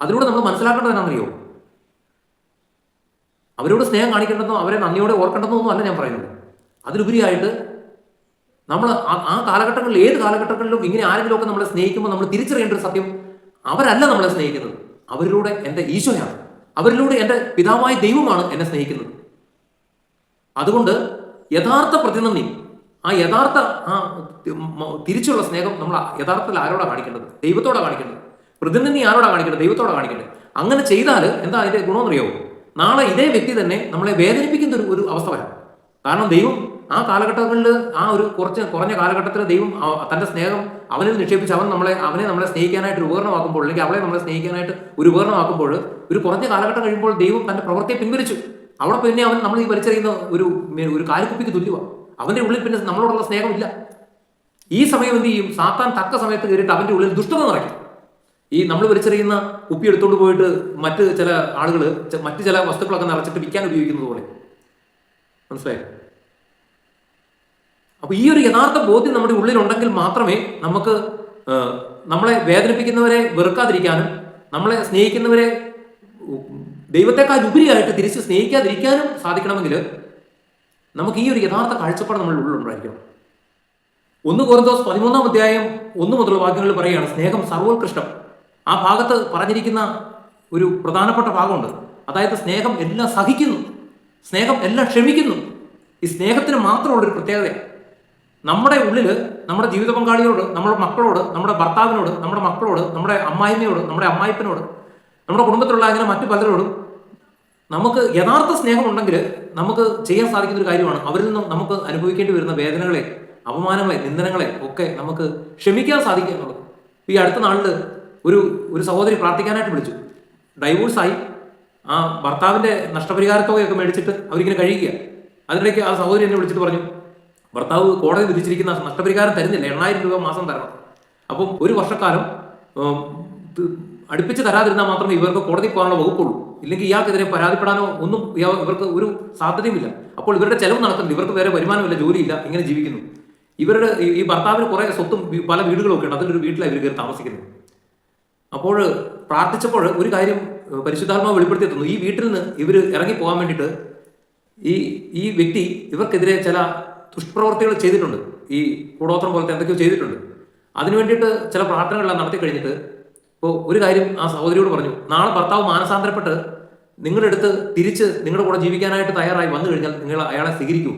അതിലൂടെ നമ്മൾ മനസ്സിലാക്കേണ്ടത് അവരോട് സ്നേഹം കാണിക്കേണ്ടതെന്നോ അവരെ നന്ദിയോടെ ഓർക്കേണ്ടതോ ഒന്നും അല്ല ഞാൻ പറയുന്നത്. അതിലുപരിയായിട്ട് നമ്മൾ ആ കാലഘട്ടങ്ങളിൽ ഏത് കാലഘട്ടങ്ങളിലും ഇങ്ങനെ ആരെങ്കിലുമൊക്കെ നമ്മളെ സ്നേഹിക്കുമ്പോൾ നമ്മൾ തിരിച്ചറിയേണ്ട ഒരു സത്യം അവരല്ല നമ്മളെ സ്നേഹിക്കുന്നത്. അവരിലൂടെ എന്റെ ഈശോയാണ് അവരിലൂടെ എന്റെ പിതാവായ ദൈവമാണ് എന്നെ സ്നേഹിക്കുന്നത്. അതുകൊണ്ട് യഥാർത്ഥ പ്രതിനന്ദി ആ യഥാർത്ഥ ആ തിരിച്ചുള്ള സ്നേഹം നമ്മൾ യഥാർത്ഥത്തിൽ ആരോടാണ് കാണിക്കേണ്ടത്? ദൈവത്തോടാണ് കാണിക്കേണ്ടത്? പ്രതിനന്ദി ആരോടാ കാണിക്കേണ്ടത്? ദൈവത്തോടെ കാണിക്കേണ്ടത്? അങ്ങനെ ചെയ്താൽ എന്താ അതിന്റെ ഗുണമെന്നറിയോ? നാളെ ഇതേ വ്യക്തി തന്നെ നമ്മളെ വേദനിപ്പിക്കുന്ന ഒരു ഒരു അവസ്ഥ വരാം. കാരണം ദൈവം ആ കാലഘട്ടങ്ങളിൽ ആ ഒരു കുറച്ച് കുറഞ്ഞ കാലഘട്ടത്തിൽ ദൈവം തന്റെ സ്നേഹം അവനിൽ നിക്ഷേപിച്ച് അവൻ നമ്മളെ അവനെ നമ്മളെ സ്നേഹിക്കാനായിട്ട് ഒരു ഉപകരണമാക്കുമ്പോൾ അല്ലെങ്കിൽ അവളെ നമ്മളെ സ്നേഹിക്കാനായിട്ട് ഒരു ഉപകരണമാക്കുമ്പോൾ ഒരു കുറഞ്ഞ കാലഘട്ടം കഴിയുമ്പോൾ ദൈവം തന്റെ പ്രവൃത്തിയെ പിൻവലിച്ചു. അവിടെ പിന്നെ അവൻ നമ്മൾ ഈ വലിച്ചെറിയുന്ന ഒരു ഒരു കാലിക്കുപ്പിക്ക് തുല്യമാണ് അവന്റെ ഉള്ളിൽ പിന്നെ നമ്മളോടുള്ള സ്നേഹമില്ല. ഈ സമയം എന്ത് ചെയ്യും? സാത്താൻ തക്ക സമയത്ത് കയറിയിട്ട് അവന്റെ ഉള്ളിൽ ദുഷ്ടത നിറയ്ക്കും. ഈ നമ്മൾ വലിച്ചെറിയുന്ന കുപ്പി എടുത്തുകൊണ്ട് പോയിട്ട് മറ്റ് ചില ആളുകൾ മറ്റ് ചില വസ്തുക്കളൊക്കെ നിറച്ചിട്ട് വിൽക്കാൻ ഉപയോഗിക്കുന്നത് പോലെ. മനസ്സിലായി? അപ്പൊ ഈ ഒരു യഥാർത്ഥ ബോധ്യം നമ്മുടെ ഉള്ളിലുണ്ടെങ്കിൽ മാത്രമേ നമുക്ക് നമ്മളെ വേദനിപ്പിക്കുന്നവരെ വെറുക്കാതിരിക്കാനും നമ്മളെ സ്നേഹിക്കുന്നവരെ ദൈവത്തെക്കാൾ ഉപരിയായിട്ട് തിരിച്ച് സ്നേഹിക്കാതിരിക്കാനും സാധിക്കണമെങ്കിൽ നമുക്ക് ഈ ഒരു യഥാർത്ഥ കാഴ്ചപ്പാട് നമ്മുടെ ഉള്ളിലുണ്ടായിരിക്കണം. ഒന്ന് കോർന്തോസ് പതിമൂന്നാം അധ്യായം ഒന്ന് മുതലുള്ള വാക്യങ്ങളിൽ പറയുകയാണ് സ്നേഹം സർവോത്കൃഷ്ടം. ആ ഭാഗത്ത് പറഞ്ഞിരിക്കുന്ന ഒരു പ്രധാനപ്പെട്ട ഭാഗമുണ്ട്. അതായത് സ്നേഹം എല്ലാം സഹിക്കുന്നു. സ്നേഹം എല്ലാം ക്ഷമിക്കുന്നു. ഈ സ്നേഹത്തിന് മാത്രമുള്ളൊരു പ്രത്യേകത. നമ്മുടെ ഉള്ളിൽ നമ്മുടെ ജീവിത പങ്കാളിയോട് നമ്മുടെ മക്കളോട് നമ്മുടെ ഭർത്താവിനോട് നമ്മുടെ മക്കളോട് നമ്മുടെ അമ്മായിമ്മയോട് നമ്മുടെ അമ്മായിപ്പനോട് നമ്മുടെ കുടുംബത്തിലുള്ള അങ്ങനെ മറ്റു പലരോടും നമുക്ക് യഥാർത്ഥ സ്നേഹമുണ്ടെങ്കിൽ നമുക്ക് ചെയ്യാൻ സാധിക്കുന്ന ഒരു കാര്യമാണ്. അവരിൽ നിന്നും നമുക്ക് അനുഭവിക്കേണ്ടി വരുന്ന വേദനകളെ അപമാനങ്ങളെ നിന്ദനങ്ങളെ ഒക്കെ നമുക്ക് ക്ഷമിക്കാൻ സാധിക്കുക എന്നുള്ളത്. ഈ അടുത്ത നാളിൽ ഒരു ഒരു സഹോദരി പ്രാർത്ഥിക്കാനായിട്ട് വിളിച്ചു. ഡൈവോഴ്സായി ആ ഭർത്താവിന്റെ നഷ്ടപരിഹാരത്തുകയൊക്കെ മേടിച്ചിട്ട് അവരിങ്ങനെ കഴിയുക അതിനിടയ്ക്ക് ആ സഹോദരി എന്നെ വിളിച്ചിട്ട് പറഞ്ഞു ഭർത്താവ് കോടതി വിധിച്ചിരിക്കുന്ന നഷ്ടപരിഹാരം തരുന്നില്ല എണ്ണായിരം രൂപ മാസം തരണം. അപ്പം ഒരു വർഷക്കാലം അടുപ്പിച്ച് തരാതിരുന്നാൽ മാത്രമേ ഇവർക്ക് കോടതി പോകാനുള്ള വകുപ്പുള്ളൂ. ഇല്ലെങ്കിൽ ഇയാൾക്കെതിരെ പരാതിപ്പെടാനോ ഒന്നും ഇവർക്ക് ഒരു സാധ്യതയുമില്ല. അപ്പോൾ ഇവരുടെ ചെലവ് നടക്കുന്നില്ല ഇവർക്ക് വേറെ വരുമാനമില്ല ജോലിയില്ല ഇങ്ങനെ ജീവിക്കുന്നു. ഇവരുടെ ഈ- ഭർത്താവിന് കുറെ സ്വത്തും പല വീടുകളൊക്കെ ഉണ്ട് അതിലൊരു വീട്ടിലാണ് ഇവർ കയറി താമസിക്കുന്നത്. അപ്പോൾ പ്രാർത്ഥിച്ചപ്പോൾ ഒരു കാര്യം പരിശുദ്ധാത്മാവ് വെളിപ്പെടുത്തി തന്നു. ഈ വീട്ടിൽ നിന്ന് ഇവർ ഇറങ്ങി പോകാൻ വേണ്ടിയിട്ട് ഈ ഈ വ്യക്തി ഇവർക്കെതിരെ ചില ദുഷ്പ്രവർത്തികൾ ചെയ്തിട്ടുണ്ട്. ഈ കൂടോത്രം പോലത്തെ എന്തൊക്കെയോ ചെയ്തിട്ടുണ്ട്. അതിനു വേണ്ടിയിട്ട് ചില പ്രാർത്ഥനകളെല്ലാം നടത്തി കഴിഞ്ഞിട്ട് ഇപ്പോൾ ഒരു കാര്യം ആ സഹോദരിയോട് പറഞ്ഞു. നാളെ ഭർത്താവ് മാനസാന്തരപ്പെട്ട് നിങ്ങളുടെ അടുത്ത് തിരിച്ച് നിങ്ങളുടെ കൂടെ ജീവിക്കാനായിട്ട് തയ്യാറായി വന്നു കഴിഞ്ഞാൽ നിങ്ങൾ അയാളെ സ്വീകരിക്കൂ.